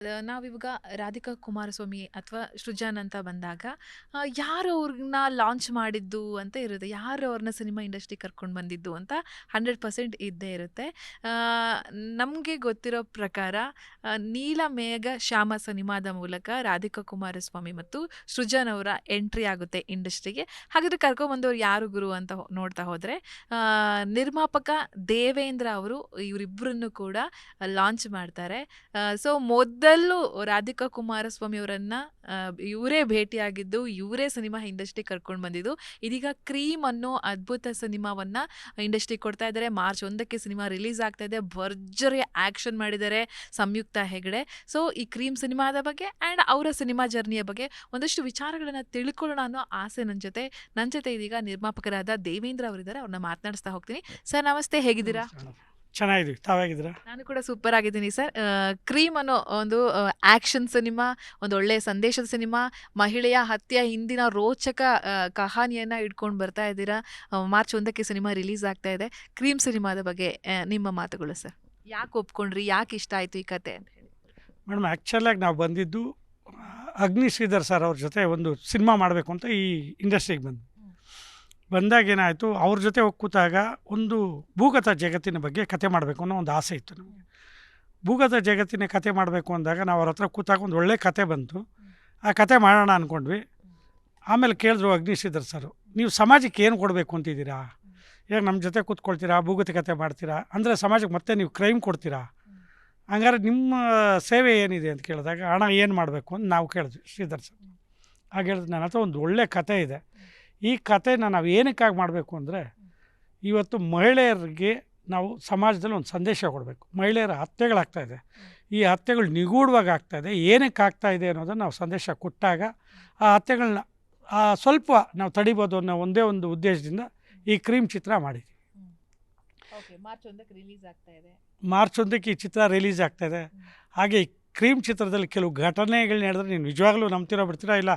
ನಾವಿವಾಗ ರಾಧಿಕಾ ಕುಮಾರಸ್ವಾಮಿ ಅಥವಾ ಸೃಜನ್ ಅಂತ ಬಂದಾಗ ಯಾರು ಅವ್ರನ್ನ ಲಾಂಚ್ ಮಾಡಿದ್ದು ಅಂತ ಇರುತ್ತೆ. ಯಾರು ಅವ್ರನ್ನ ಸಿನಿಮಾ ಇಂಡಸ್ಟ್ರಿ ಕರ್ಕೊಂಡು ಬಂದಿದ್ದು ಅಂತ ಹಂಡ್ರೆಡ್ ಪರ್ಸೆಂಟ್ ಇದ್ದೇ ಇರುತ್ತೆ. ನಮಗೆ ಗೊತ್ತಿರೋ ಪ್ರಕಾರ ನೀಲ ಮೇಘ ಶ್ಯಾಮ ಸಿನಿಮಾದ ಮೂಲಕ ರಾಧಿಕಾ ಕುಮಾರಸ್ವಾಮಿ ಮತ್ತು ಸೃಜನ್ ಅವರ ಎಂಟ್ರಿ ಆಗುತ್ತೆ ಇಂಡಸ್ಟ್ರಿಗೆ ಹಾಗಾದರೆ ಕರ್ಕೊಂಬಂದವ್ರು ಯಾರು ಗುರು ಅಂತ ನೋಡ್ತಾ ಹೋದರೆ ನಿರ್ಮಾಪಕ ದೇವೇಂದ್ರ ಅವರು ಇವರಿಬ್ಬರನ್ನು ಕೂಡ ಲಾಂಚ್ ಮಾಡ್ತಾರೆ. ಸೊ ಮೊದಲು ರಾಧಿಕಾ ಕುಮಾರಸ್ವಾಮಿ ಅವರನ್ನ ಇವರೇ ಭೇಟಿಯಾಗಿದ್ದು, ಇವರೇ ಸಿನಿಮಾ ಇಂಡಸ್ಟ್ರಿ ಕರ್ಕೊಂಡು ಬಂದಿದ್ದು. ಇದೀಗ ಕ್ರೀಮ್ ಅನ್ನೋ ಅದ್ಭುತ ಸಿನಿಮಾವನ್ನ ಇಂಡಸ್ಟ್ರಿ ಕೊಡ್ತಾ ಇದ್ದಾರೆ ಮಾರ್ಚ್ ಒಂದಕ್ಕೆ ಸಿನಿಮಾ ರಿಲೀಸ್ ಆಗ್ತಾ ಇದೆ. ಭರ್ಜರಿ ಆಕ್ಷನ್ ಮಾಡಿದ್ದಾರೆ ಸಂಯುಕ್ತ ಹೆಗಡೆ. ಸೊ, ಈ ಕ್ರೀಮ್ ಸಿನಿಮಾದ ಬಗ್ಗೆ ಆ್ಯಂಡ್ ಅವರ ಸಿನಿಮಾ ಜರ್ನಿಯ ಬಗ್ಗೆ ಒಂದಷ್ಟು ವಿಚಾರಗಳನ್ನು ತಿಳ್ಕೊಳ್ಳೋಣ ಅನ್ನೋ ಆಸೆ ನನ್ನ ಜೊತೆ. ನನ್ನ ಜೊತೆ ಇದೀಗ ನಿರ್ಮಾಪಕರಾದ ದೇವೇಂದ್ರ ಅವರಿದ್ದಾರೆ. ಅವ್ರನ್ನ ಮಾತನಾಡಿಸ್ತಾ ಹೋಗ್ತೀನಿ. ಸರ್, ನಮಸ್ತೆ. ಹೇಗಿದ್ದೀರಾ? ಚೆನ್ನಾಗಿದ್ದೀವಿ ತಾವಾಗಿದ್ದೀರಾ? ನಾನು ಕೂಡ ಸೂಪರ್ ಆಗಿದ್ದೀನಿ ಸರ್. ಕ್ರೀಮ್ ಅನ್ನೋ ಒಂದು ಆಕ್ಷನ್ ಸಿನಿಮಾ ಒಂದು ಒಳ್ಳೆಯ ಸಂದೇಶದ ಸಿನಿಮಾ ಮಹಿಳೆಯ ಹತ್ಯೆ ಹಿಂದಿನ ರೋಚಕ ಕಹಾನಿಯನ್ನು ಇಟ್ಕೊಂಡು ಬರ್ತಾ ಇದ್ದೀರಾ. ಮಾರ್ಚ್ ಒಂದಕ್ಕೆ ಸಿನಿಮಾ ರಿಲೀಸ್ ಆಗ್ತಾ ಇದೆ. ಕ್ರೀಮ್ ಸಿನಿಮಾದ ಬಗ್ಗೆ ನಿಮ್ಮ ಮಾತುಗಳು ಸರ್. ಯಾಕೆ ಒಪ್ಕೊಂಡ್ರಿ? ಯಾಕೆ ಇಷ್ಟ ಆಯಿತು ಈ ಕತೆ ಅಂತ ಹೇಳಿ. ಮೇಡಮ್ ಆ್ಯಕ್ಚುಲಾಗಿ ನಾವು ಬಂದಿದ್ದು ಅಗ್ನಿ ಶ್ರೀಧರ್ ಸರ್ ಅವ್ರ ಜೊತೆ ಒಂದು ಸಿನಿಮಾ ಮಾಡಬೇಕು ಅಂತ ಈ ಇಂಡಸ್ಟ್ರಿಗೆ ಬಂದು ಬಂದಾಗ ಏನಾಯಿತು, ಅವ್ರ ಜೊತೆ ಕೂತಾಗ ಒಂದು ಭೂಗತ ಜಗತ್ತಿನ ಬಗ್ಗೆ ಕತೆ ಮಾಡಬೇಕು ಅನ್ನೋ ಒಂದು ಆಸೆ ಇತ್ತು ನಮಗೆ. ಭೂಗತ ಜಗತ್ತಿನ ಕತೆ ಮಾಡಬೇಕು ಅಂದಾಗ ನಾವು ಅವ್ರ ಹತ್ರ ಕೂತಾಗ ಒಂದು ಒಳ್ಳೆ ಕತೆ ಬಂತು. ಆ ಕತೆ ಮಾಡೋಣ ಅಂದ್ಕೊಂಡ್ವಿ ಆಮೇಲೆ ಕೇಳಿದ್ರು ಅಗ್ನಿ ಶ್ರೀಧರ್ ಸರ್, ನೀವು ಸಮಾಜಕ್ಕೆ ಏನು ಕೊಡಬೇಕು ಅಂತಿದ್ದೀರಾ? ಈಗ ನಮ್ಮ ಜೊತೆ ಕೂತ್ಕೊಳ್ತೀರಾ? ಭೂಗತ ಕತೆ ಮಾಡ್ತೀರಾ? ಅಂದರೆ ಸಮಾಜಕ್ಕೆ ಮತ್ತೆ ನೀವು ಕ್ರೈಮ್ ಕೊಡ್ತೀರಾ? ಹಂಗಾರೆ ನಿಮ್ಮ ಸೇವೆ ಏನಿದೆ? ಅಂತ ಕೇಳಿದಾಗ ಹಣ ಏನು ಮಾಡಬೇಕು? ಅಂತ ನಾವು ಕೇಳಿದ್ವಿ ಶ್ರೀಧರ್ ಸರ್. ಹಾಗೆ ಹೇಳಿದ್ರು ನನ್ನ ಹತ್ರ ಒಂದು ಒಳ್ಳೆ ಕತೆ ಇದೆ. ಈ ಕಥೆನ ನಾವು ಏನಕ್ಕಾಗಿ ಮಾಡಬೇಕು ಅಂದರೆ ಇವತ್ತು ಮಹಿಳೆಯರಿಗೆ ನಾವು ಸಮಾಜದಲ್ಲಿ ಒಂದು ಸಂದೇಶ ಕೊಡಬೇಕು. ಮಹಿಳೆಯರ ಹತ್ಯೆಗಳಾಗ್ತಾಯಿದೆ ಈ ಹತ್ಯೆಗಳು ನಿಗೂಢವಾಗಿ ಆಗ್ತಾಯಿದೆ ಏನಕ್ಕೆ ಆಗ್ತಾಯಿದೆ ಇದೆ ಅನ್ನೋದನ್ನು ನಾವು ಸಂದೇಶ ಕೊಟ್ಟಾಗ ಆ ಹತ್ಯೆಗಳನ್ನ ಆ ಸ್ವಲ್ಪ ನಾವು ತಡಿಬೋದು ಅನ್ನೋ ಒಂದೇ ಒಂದು ಉದ್ದೇಶದಿಂದ ಈ ಕ್ರೀಮ್ ಚಿತ್ರ ಮಾಡಿದ್ವಿ. ಓಕೆ ಮಾರ್ಚ್ ಒಂದಕ್ಕೆ ರಿಲೀಸ್ ಆಗ್ತಾ ಮಾರ್ಚ್ ಒಂದಕ್ಕೆ ಈ ಚಿತ್ರ ರಿಲೀಸ್ ಆಗ್ತಾಯಿದೆ ಹಾಗೆ ಈ ಕ್ರೀಮ್ ಚಿತ್ರದಲ್ಲಿ ಕೆಲವು ಘಟನೆಗಳನ್ನ ಹೇಳಿದ್ರೆ ನೀವು ನಿಜವಾಗ್ಲೂ ನಂಬ್ತಿರೋ ಬಿಡ್ತೀರಾ? ಇಲ್ಲ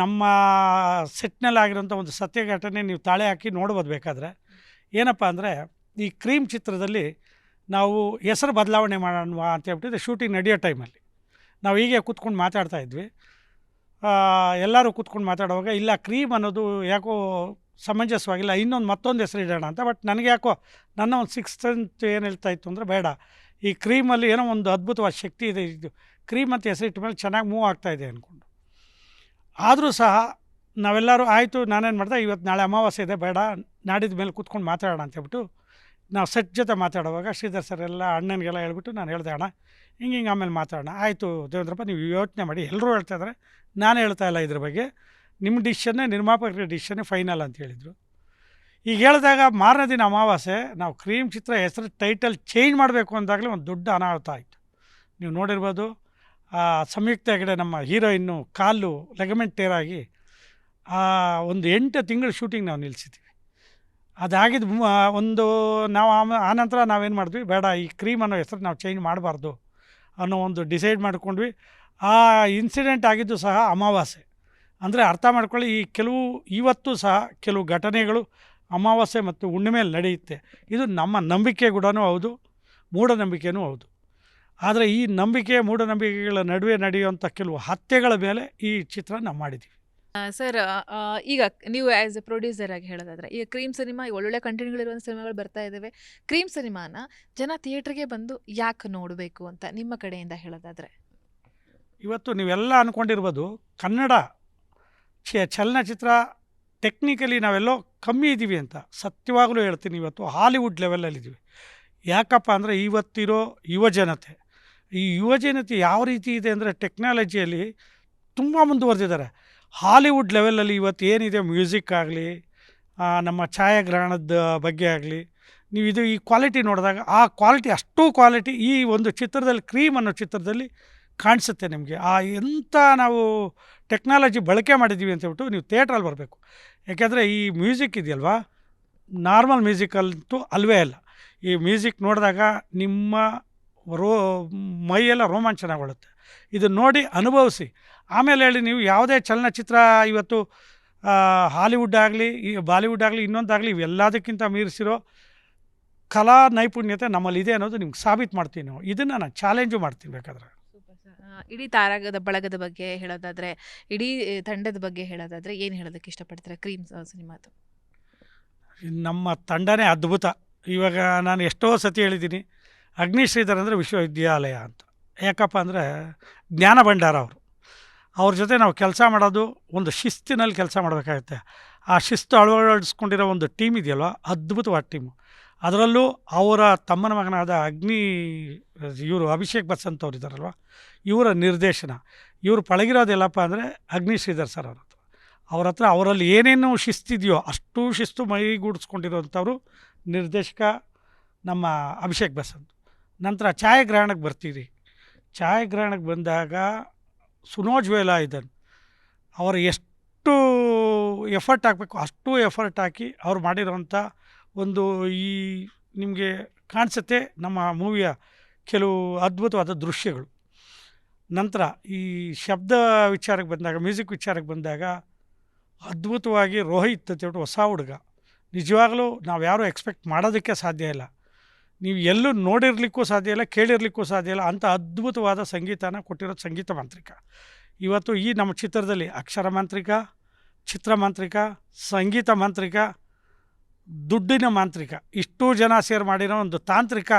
ನಮ್ಮ ಸೆಟ್ನಲ್ಲಿ ಆಗಿರೋಂಥ ಒಂದು ಸತ್ಯ ಘಟನೆ ನೀವು ತಾಳೆ ಹಾಕಿ ನೋಡ್ಬೋದು ಬೇಕಾದರೆ. ಏನಪ್ಪ ಅಂದರೆ, ಈ ಕ್ರೀಮ್ ಚಿತ್ರದಲ್ಲಿ ನಾವು ಹೆಸರು ಬದಲಾವಣೆ ಮಾಡೋಣ ಅಂತ ಹೇಳ್ಬಿಟ್ಟಿದ್ರೆ ಶೂಟಿಂಗ್ ನಡೆಯೋ ಟೈಮಲ್ಲಿ. ನಾವು ಹೀಗೆ ಕೂತ್ಕೊಂಡು ಮಾತಾಡ್ತಾ ಇದ್ವಿ. ಎಲ್ಲರೂ ಕೂತ್ಕೊಂಡು ಮಾತಾಡುವಾಗ, ಇಲ್ಲ, ಕ್ರೀಮ್ ಅನ್ನೋದು ಯಾಕೋ ಸಮಂಜಸವಾಗಿಲ್ಲ, ಇನ್ನೊಂದು ಮತ್ತೊಂದು ಹೆಸರು ಇಡೋಣ ಅಂತ, ಬಟ್ ನನಗೆ ಯಾಕೋ ನನ್ನ ಒಂದು ಸಿಕ್ಸ್ ಸೆಂತ್ ಏನು ಹೇಳ್ತಾ ಇತ್ತು ಅಂದರೆ ಬೇಡ. ಈ ಕ್ರೀಮಲ್ಲಿ ಏನೋ ಒಂದು ಅದ್ಭುತವಾದ ಶಕ್ತಿ ಇದೆ, ಇದು ಕ್ರೀಮ್ ಅಂತ ಹೆಸರಿಟ್ಟ ಮೇಲೆ ಚೆನ್ನಾಗಿ ಮೂವ್ ಆಗ್ತಾಯಿದೆ ಅಂದ್ಕೊಂಡು ಆದರೂ ಸಹ ನಾವೆಲ್ಲರೂ ಆಯಿತು, ನಾನೇನು ಮಾಡಿದೆ ಇವತ್ತು ನಾಳೆ ಅಮಾವಾಸ್ಯೆ ಇದೆ, ಬೇಡ, ನಾಡಿದ ಮೇಲೆ ಕೂತ್ಕೊಂಡು ಮಾತಾಡೋಣ ಅಂತ ಹೇಳ್ಬಿಟ್ಟು, ನಾವು ಸೆಟ್ ಜೊತೆ ಮಾತಾಡುವಾಗ ಶ್ರೀಧರ್ ಸರ್ ಎಲ್ಲ ಅಣ್ಣನಿಗೆಲ್ಲ ಹೇಳ್ಬಿಟ್ಟು ನಾನು ಹೇಳಿದೆ, ಅಣ್ಣ, ಹಿಂಗೆ ಹಿಂಗೆ ಆಮೇಲೆ ಮಾತಾಡೋಣ. ಆಯಿತು ದೇವೇಂದ್ರಪ್ಪ, ನೀವು ಯೋಚನೆ ಮಾಡಿ ಎಲ್ಲರೂ ಹೇಳ್ತಾ ಇದ್ದಾರೆ ನಾನು ಹೇಳ್ತಾ ಇಲ್ಲ ಇದ್ರ ಬಗ್ಗೆ ನಿಮ್ಮ ಡಿಶನ್ನೇ ನಿರ್ಮಾಪಕರ ಡಿಶನ್ನೇ ಫೈನಲ್ ಅಂತ ಹೇಳಿದರು. ಈಗ ಹೇಳಿದಾಗ ಮಾರನೇ ದಿನ ಅಮಾವಾಸ್ಯೆ, ನಾವು ಕ್ರೀಮ್ ಚಿತ್ರ ಹೆಸರು ಟೈಟಲ್ ಚೇಂಜ್ ಮಾಡಬೇಕು ಅಂದಾಗಲೇ ಒಂದು ದೊಡ್ಡ ಅನಾಹುತ ಆಯಿತು. ನೀವು ನೋಡಿರ್ಬೋದು ಆ ಸಂಯುಕ್ತ ಹೆಗಡೆ ನಮ್ಮ ಹೀರೋಯಿನ್ನು ಕಾಲು ಲೆಗಮೆಂಟ್ ಟೇರಾಗಿ ಆ ಒಂದು ಎಂಟು ತಿಂಗಳು ಶೂಟಿಂಗ್ ನಾವು ನಿಲ್ಲಿಸಿದ್ವಿ. ಅದಾಗಿದ್ದು ಒಂದು ನಾವು ಆಮ ನಂತರ ನಾವೇನು ಮಾಡಿದ್ವಿ, ಬೇಡ, ಈ ಕ್ರೀಮ್ ಅನ್ನೋ ಹೆಸರು ನಾವು ಚೇಂಜ್ ಮಾಡಬಾರ್ದು ಅನ್ನೋ ಒಂದು ಡಿಸೈಡ್ ಮಾಡ್ಕೊಂಡ್ವಿ. ಆ ಇನ್ಸಿಡೆಂಟ್ ಆಗಿದ್ದು ಸಹ ಅಮಾವಾಸ್ಯೆ. ಅಂದರೆ ಅರ್ಥ ಮಾಡ್ಕೊಳ್ಳಿ, ಈ ಕೆಲವು, ಇವತ್ತು ಸಹ ಕೆಲವು ಘಟನೆಗಳು ಅಮಾವಾಸ್ಯೆ ಮತ್ತು ಹುಣ್ಣಿಮೆಯಲ್ಲಿ ನಡೆಯುತ್ತೆ. ಇದು ನಮ್ಮ ನಂಬಿಕೆ ಕೂಡ ಹೌದು ಮೂಢನಂಬಿಕೆಯೂ ಹೌದು. ಆದರೆ ಈ ನಂಬಿಕೆ ಮೂಢನಂಬಿಕೆಗಳ ನಡುವೆ ನಡೆಯುವಂಥ ಕೆಲವು ಹತ್ಯೆಗಳ ಮೇಲೆ ಈ ಚಿತ್ರ ನಾವು ಮಾಡಿದ್ದೀವಿ ಸರ್ ಈಗ ನೀವು ಆ್ಯಸ್ ಎ ಪ್ರೊಡ್ಯೂಸರ್ ಆಗಿ ಹೇಳೋದಾದ್ರೆ ಈಗ ಕ್ರೀಮ್ ಸಿನಿಮಾ ಒಳ್ಳೊಳ್ಳೆ ಕಂಟೆಂಟ್ಗಳಿರುವಂಥ ಸಿನಿಮಾಗಳು ಬರ್ತಾ ಇದ್ದಾವೆ ಕ್ರೀಮ್ ಸಿನಿಮಾನ ಜನ ಥಿಯೇಟ್ರಿಗೆ ಬಂದು ಯಾಕೆ ನೋಡಬೇಕು ಅಂತ ನಿಮ್ಮ ಕಡೆಯಿಂದ ಹೇಳೋದಾದರೆ? ಇವತ್ತು ನೀವೆಲ್ಲ ಅಂದ್ಕೊಂಡಿರ್ಬೋದು ಕನ್ನಡ ಚ ಚಲನಚಿತ್ರ ಟೆಕ್ನಿಕಲಿ ನಾವೆಲ್ಲೋ ಕಮ್ಮಿ ಇದ್ದೀವಿ ಅಂತ. ಸತ್ಯವಾಗಲೂ ಹೇಳ್ತೀನಿ ಇವತ್ತು ಹಾಲಿವುಡ್ ಲೆವೆಲಲ್ಲಿದ್ದೀವಿ ಯಾಕಪ್ಪ ಅಂದರೆ ಇವತ್ತಿರೋ ಯುವಜನತೆ ಈ ಯುವಜನತೆ ಯಾವ ರೀತಿ ಇದೆ ಅಂದರೆ ಟೆಕ್ನಾಲಜಿಯಲ್ಲಿ ತುಂಬ ಮುಂದುವರೆದಿದ್ದಾರೆ. ಹಾಲಿವುಡ್ ಲೆವೆಲಲ್ಲಿ ಇವತ್ತು ಏನಿದೆ ಮ್ಯೂಸಿಕ್ ಆಗಲಿ ನಮ್ಮ ಛಾಯಾಗ್ರಹಣದ ಬಗ್ಗೆ ಆಗಲಿ, ನೀವು ಇದು ಈ ಕ್ವಾಲಿಟಿ ನೋಡಿದಾಗ ಆ ಕ್ವಾಲಿಟಿ ಅಷ್ಟು ಕ್ವಾಲಿಟಿ ಈ ಒಂದು ಚಿತ್ರದಲ್ಲಿ, ಕ್ರೀಮ್ ಅನ್ನೋ ಚಿತ್ರದಲ್ಲಿ ಕಾಣಿಸುತ್ತೆ ನಿಮಗೆ. ಆ ಎಂಥ ನಾವು ಟೆಕ್ನಾಲಜಿ ಬಳಕೆ ಮಾಡಿದ್ದೀವಿ ಅಂತ ಹೇಳ್ಬಿಟ್ಟು ನೀವು ಥಿಯೇಟ್ರಲ್ಲಿ ಬರಬೇಕು. ಯಾಕೆಂದರೆ ಈ ಮ್ಯೂಸಿಕ್ ಇದೆಯಲ್ವಾ? ನಾರ್ಮಲ್ ಮ್ಯೂಸಿಕಲ್ಲಂತೂ ಅಲ್ವೇ ಅಲ್ಲ. ಈ ಮ್ಯೂಸಿಕ್ ನೋಡಿದಾಗ ನಿಮ್ಮ ರೋ ಮೈಯೆಲ್ಲ ರೋಮಾಂಚನಗೊಳ್ಳುತ್ತೆ. ಇದು ನೋಡಿ ಅನುಭವಿಸಿ. ಆಮೇಲೆ ಹೇಳಿ ನೀವು ಯಾವುದೇ ಚಲನಚಿತ್ರ ಇವತ್ತು ಹಾಲಿವುಡ್ ಆಗಲಿ ಈ ಬಾಲಿವುಡ್ ಆಗಲಿ ಇನ್ನೊಂದಾಗಲಿ ಇವೆಲ್ಲದಕ್ಕಿಂತ ಮೀರಿಸಿರೋ ಕಲಾ ನೈಪುಣ್ಯತೆ ನಮ್ಮಲ್ಲಿದೆ ಅನ್ನೋದು ನಿಮ್ಗೆ ಸಾಬೀತು ಮಾಡ್ತೀನಿ ನಾವು. ಇದನ್ನು ನಾನು ಚಾಲೆಂಜು ಮಾಡ್ತೀನಿ ಬೇಕಾದ್ರೆ. ಇಡೀ ತಾರಾಗದ ಬಳಗದ ಬಗ್ಗೆ ಹೇಳೋದಾದರೆ ಇಡೀ ತಂಡದ ಬಗ್ಗೆ ಹೇಳೋದಾದರೆ ಏನು ಹೇಳೋದಕ್ಕೆ ಇಷ್ಟಪಡ್ತಾರೆ? ಕ್ರೀಮ್ ಸಿನಿಮಾದು ನಮ್ಮ ತಂಡನೇ ಅದ್ಭುತ. ಇವಾಗ ನಾನು ಎಷ್ಟೋ ಸತಿ ಹೇಳಿದ್ದೀನಿ ಅಗ್ನಿ ಶ್ರೀಧರ್ ಅಂದರೆ ವಿಶ್ವವಿದ್ಯಾಲಯ ಅಂತ. ಯಾಕಪ್ಪ ಅಂದರೆ ಜ್ಞಾನ ಭಂಡಾರ ಅವರು. ಅವ್ರ ಜೊತೆ ನಾವು ಕೆಲಸ ಮಾಡೋದು ಒಂದು ಶಿಸ್ತಿನಲ್ಲಿ ಕೆಲಸ ಮಾಡಬೇಕಾಗುತ್ತೆ. ಆ ಶಿಸ್ತು ಅಳವಡಿಸ್ಕೊಂಡಿರೋ ಒಂದು ಟೀಮ್ ಇದೆಯಲ್ವ? ಅದ್ಭುತವಾದ ಟೀಮು. ಅದರಲ್ಲೂ ಅವರ ತಮ್ಮನ ಮಗನಾದ ಅಗ್ನಿ, ಇವರು ಅಭಿಷೇಕ್ ಬಸಂತ್ ಅವ್ರು ಇದ್ದಾರಲ್ವ? ಇವರ ನಿರ್ದೇಶನ. ಇವರು ಪಳಗಿರೋದೆಲ್ಲಪ್ಪ ಅಂದರೆ ಅಗ್ನಿ ಶ್ರೀಧರ್ ಸರ್ ಅವ್ರ ಹತ್ರ. ಅವ್ರ ಹತ್ರ ಅವರಲ್ಲಿ ಏನೇನು ಶಿಸ್ತಿದೆಯೋ ಅಷ್ಟು ಶಿಸ್ತು ಮೈಗೂಡಿಸ್ಕೊಂಡಿರೋಂಥವ್ರು ನಿರ್ದೇಶಕ ನಮ್ಮ ಅಭಿಷೇಕ್ ಬಸಂತ್. ನಂತರ ಛಾಯಾಗ್ರಹಣಕ್ಕೆ ಬರ್ತೀರಿ. ಛಾಯಾಗ್ರಹಣಕ್ಕೆ ಬಂದಾಗ ಸುನೋಜ್ ವೇಲಾ ಇದ್ದಾನೆ. ಅವರು ಎಷ್ಟು ಎಫರ್ಟ್ ಹಾಕಬೇಕು, ಅಷ್ಟು ಎಫರ್ಟ್ ಹಾಕಿ ಅವ್ರು ಮಾಡಿರೋಂಥ ಒಂದು ಈ ನಿಮಗೆ ಕಾಣಿಸುತ್ತೆ ನಮ್ಮ ಮೂವಿಯ ಕೆಲವು ಅದ್ಭುತವಾದ ದೃಶ್ಯಗಳು. ನಂತರ ಈ ಶಬ್ದ ವಿಚಾರಕ್ಕೆ ಬಂದಾಗ ಮ್ಯೂಸಿಕ್ ವಿಚಾರಕ್ಕೆ ಬಂದಾಗ ಅದ್ಭುತವಾಗಿ ರೋಹಿತ್ ಅಂತ ಹೊಸ ಹುಡುಗ. ನಿಜವಾಗಲೂ ನಾವು ಯಾರೂ ಎಕ್ಸ್ಪೆಕ್ಟ್ ಮಾಡೋದಕ್ಕೆ ಸಾಧ್ಯ ಇಲ್ಲ. ನೀವು ಎಲ್ಲೂ ನೋಡಿರ್ಲಿಕ್ಕೂ ಸಾಧ್ಯ ಇಲ್ಲ, ಕೇಳಿರ್ಲಿಕ್ಕೂ ಸಾಧ್ಯ ಇಲ್ಲ ಅಂಥ ಅದ್ಭುತವಾದ ಸಂಗೀತನ ಕೊಟ್ಟಿರೋದು ಸಂಗೀತ ಮಾಂತ್ರಿಕ. ಇವತ್ತು ಈ ನಮ್ಮ ಚಿತ್ರದಲ್ಲಿ ಅಕ್ಷರ ಮಾಂತ್ರಿಕ, ಚಿತ್ರ ಮಾಂತ್ರಿಕ, ಸಂಗೀತ ಮಾಂತ್ರಿಕ, ದುಡ್ಡಿನ ಮಾಂತ್ರಿಕ, ಇಷ್ಟು ಜನ ಸೇರ್ ಮಾಡಿರೋ ಒಂದು ತಾಂತ್ರಿಕ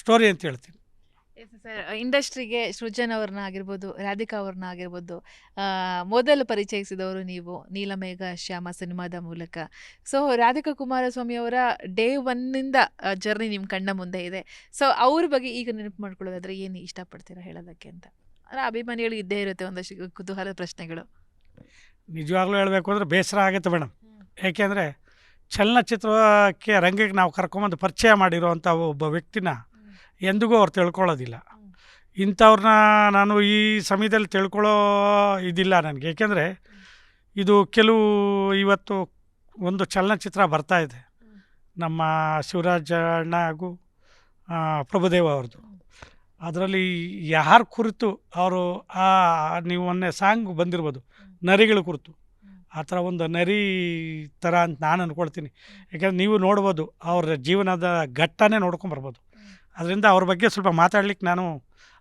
ಸ್ಟೋರಿ ಅಂತ ಹೇಳ್ತೀನಿ. ಸರ್ ಇಂಡಸ್ಟ್ರಿಗೆ ಸೃಜನ್ ಅವ್ರನ್ನ ಆಗಿರ್ಬೋದು ರಾಧಿಕಾ ಅವ್ರನ್ನ ಆಗಿರ್ಬೋದು ಮೊದಲು ಪರಿಚಯಿಸಿದವರು ನೀವು ನೀಲಮೇಘ ಶ್ಯಾಮ ಸಿನಿಮಾದ ಮೂಲಕ. ಸೊ ರಾಧಿಕಾ ಕುಮಾರಸ್ವಾಮಿ ಅವರ ಡೇ ಒನ್ನಿಂದ ಜರ್ನಿ ನಿಮ್ಮ ಕಣ್ಣ ಮುಂದೆ ಇದೆ. ಸೊ ಅವ್ರ ಬಗ್ಗೆ ಈಗ ನೆನಪು ಮಾಡ್ಕೊಳ್ಳೋದಾದ್ರೆ ಏನು ಇಷ್ಟಪಡ್ತೀರಾ ಹೇಳೋದಕ್ಕೆ ಅಂತ? ಅಂದರೆ ಅಭಿಮಾನಿಗಳು ಇದ್ದೇ ಇರುತ್ತೆ ಒಂದಷ್ಟು ಕುತೂಹಲ ಪ್ರಶ್ನೆಗಳು. ನಿಜವಾಗ್ಲೂ ಹೇಳಬೇಕು ಅಂದರೆ ಬೇಸರ ಆಗುತ್ತೆ ಮೇಡಮ್ ಏಕೆಂದರೆ ಚಲನಚಿತ್ರಕ್ಕೆ ರಂಗಕ್ಕೆ ನಾವು ಕರ್ಕೊಂಬಂದು ಪರಿಚಯ ಮಾಡಿರೋವಂಥ ಒಬ್ಬ ವ್ಯಕ್ತಿನ ಎಂದಿಗೂ ಅವ್ರು ತಿಳ್ಕೊಳ್ಳೋದಿಲ್ಲ. ಇಂಥವ್ರನ್ನ ನಾನು ಈ ಸಮಯದಲ್ಲಿ ತಿಳ್ಕೊಳ್ಳೋ ಇದಿಲ್ಲ ನನಗೆ. ಏಕೆಂದರೆ ಇದು ಕೆಲವು ಇವತ್ತು ಒಂದು ಚಲನಚಿತ್ರ ಬರ್ತಾ ಇದೆ. ನಮ್ಮ ಶಿವರಾಜ ಅಣ್ಣ ಹಾಗೂ ಪ್ರಭುದೇವ ಅವ್ರದ್ದು. ಅದರಲ್ಲಿ ಯಾರ ಕುರಿತು ಅವರು, ಆ, ನೀವು ಮೊನ್ನೆ ಸಾಂಗ್ ಬಂದಿರ್ಬೋದು, ನರಿಗಳ ಕುರಿತು. ಆ ಥರ ಒಂದು ನರಿ ಥರ ಅಂತ ನಾನು ಅಂದ್ಕೊಳ್ತೀನಿ ಯಾಕಂದ್ರೆ ನೀವು ನೋಡ್ಬೋದು ಅವ್ರ ಜೀವನದ ಘಟ್ಟನೇ ನೋಡ್ಕೊಂಬರ್ಬೋದು. ಅದರಿಂದ ಅವ್ರ ಬಗ್ಗೆ ಸ್ವಲ್ಪ ಮಾತಾಡ್ಲಿಕ್ಕೆ ನಾನು